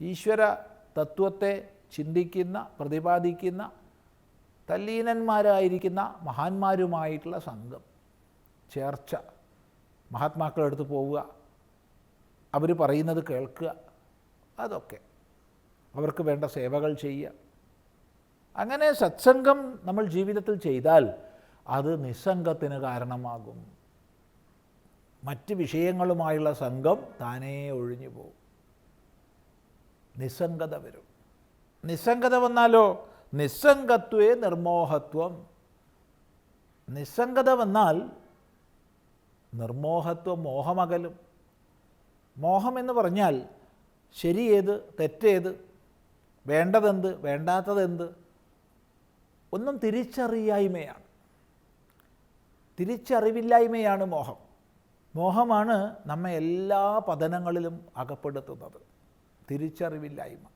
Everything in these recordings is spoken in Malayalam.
ഈശ്വര തത്വത്തെ ചിന്തിക്കുന്ന പ്രതിപാദിക്കുന്ന തല്ലീനന്മാരായിരിക്കുന്ന മഹാന്മാരുമായിട്ടുള്ള സംഘം ചേർച്ച. മഹാത്മാക്കളെടുത്ത് പോവുക അവർ പറയുന്നത് കേൾക്കുക അതൊക്കെ. അവർക്ക് വേണ്ട സേവകൾ ചെയ്യുക. അങ്ങനെ സത്സംഗം നമ്മൾ ജീവിതത്തിൽ ചെയ്താൽ അത് നിസ്സംഗത്തിന് കാരണമാകും. മറ്റ് വിഷയങ്ങളുമായുള്ള സംഘം താനേ ഒഴിഞ്ഞു പോകും. നിസ്സംഗത വരും. നിസ്സംഗത വന്നാലോ? നിസ്സംഗത്വേ നിർമോഹത്വം. നിസ്സംഗത വന്നാൽ നിർമോഹത്വം മോഹമകലും. മോഹം എന്ന് പറഞ്ഞാൽ ശരിയേത് തെറ്റേത് വേണ്ടതെന്ത് വേണ്ടാത്തതെന്ത്? ഒന്നും തിരിച്ചറിയായ്മയാണ്. തിരിച്ചറിവില്ലായ്മയാണ് മോഹം. മോഹമാണ് നമ്മെ എല്ലാ പതനങ്ങളിലും അകപ്പെടുത്തുന്നത്. തിരിച്ചറിവില്ലായ്മ.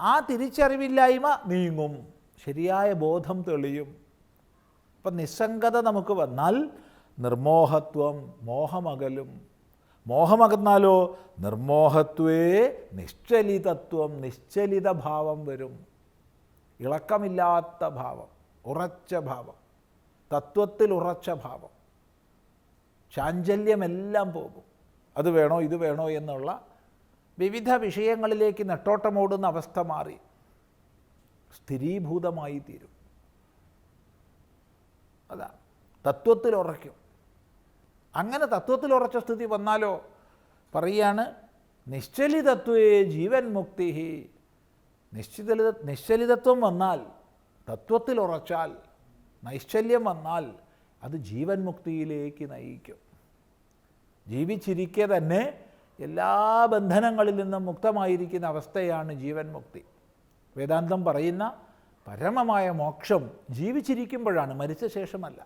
ആ തിരിച്ചറിവില്ലായ്മ നീങ്ങും. ശരിയായ ബോധം തെളിയും. അപ്പം നിസ്സംഗത നമുക്ക് വന്നാൽ നിർമോഹത്വം മോഹമകലും. മോഹമകന്നാലോ നിർമോഹത്വേ നിശ്ചലിതത്വം നിശ്ചലിത ഭാവം വരും. ഇളക്കമില്ലാത്ത ഭാവം ഉറച്ച ഭാവം തത്വത്തിൽ ഉറച്ച ഭാവം. ചാഞ്ചല്യമെല്ലാം പോകും. അത് വേണോ ഇത് വേണോ എന്നുള്ള വിവിധ വിഷയങ്ങളിലേക്ക് നെട്ടോട്ടമോടുന്ന അവസ്ഥ മാറി. സ്ഥിരീഭൂതമായി തീരും. അതാ തത്വത്തിൽ ഉറയ്ക്കും. അങ്ങനെ തത്വത്തിൽ ഉറച്ച സ്ഥിതി വന്നാലോ? പറയാണ് നിശ്ചലിതത്വേ ജീവൻ മുക്തി നിശ്ചിതലിത നിശ്ചലിതത്വം വന്നാൽ തത്വത്തിൽ ഉറച്ചാൽ നൈശ്ചല്യം വന്നാൽ അത് ജീവൻ മുക്തിയിലേക്ക് നയിക്കും. ജീവിച്ചിരിക്കെ തന്നെ എല്ലാ ബന്ധനങ്ങളിൽ നിന്നും മുക്തമായിരിക്കുന്ന അവസ്ഥയാണ് ജീവൻ മുക്തി. വേദാന്തം പറയുന്ന പരമമായ മോക്ഷം ജീവിച്ചിരിക്കുമ്പോഴാണ് മരിച്ച ശേഷമല്ല.